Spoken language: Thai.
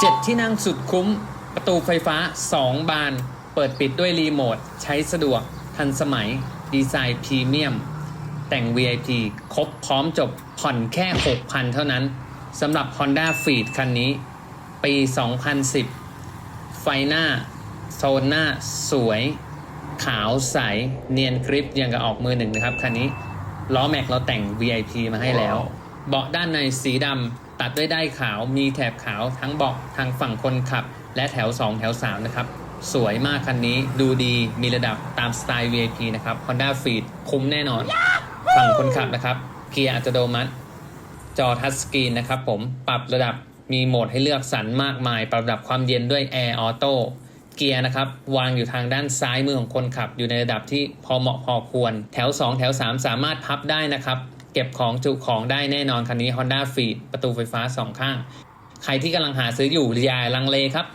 7 ที่นั่งสุดคุ้ม ประตูไฟฟ้า 2 บาน เปิดปิดด้วยรีโมท ใช้สะดวก ทันสมัย ดีไซน์พรีเมียม แต่ง VIP ครบพร้อมจบ ผ่อนแค่ 6,000 เท่านั้นสำหรับ Honda f e e d คันนี้ ปี 2010 ไฟหน้า โซนหน้า สวย ขาวใส เนียนกริปยังกับออกมือหนึ่งนะครับ คันนี้ ล้อแม็กเราแต่ง VIP มาให้แล้ว เบาะด้านในสีดำ ตัดด้วยได้ายขาวมีแถบขาวทั้งเบาะทางฝั่งคนขับ และแถว 2 แถว 3 นะครับ สวยมากคันนี้ดูดีมีระดับตามสไตล์ VIP นะครับ Honda f e e d คุ้มแน่นอน ฝั่งคนขับนะครับ เกียร์อัตโนมัติ จอทัชสกรีนนะครับผมปรับระดับมีโหมดให้เลือกสรรมากมาย ปรับระดับความเย็นด้วย Air Auto เกียร์นะครับ วางอยู่ทางด้านซ้ายมือของคนขับ อยู่ในระดับที่พอเหมาะพอควร แถว 2 แถว 3 สามารถพับได้นะครับ เก็บของจุของได้แน่นอนคันนี้ Honda f e e d ประตูไฟฟ้า2ข้าง ใครที่กำลังหาซื้ออยู่อย่าลังเลครับ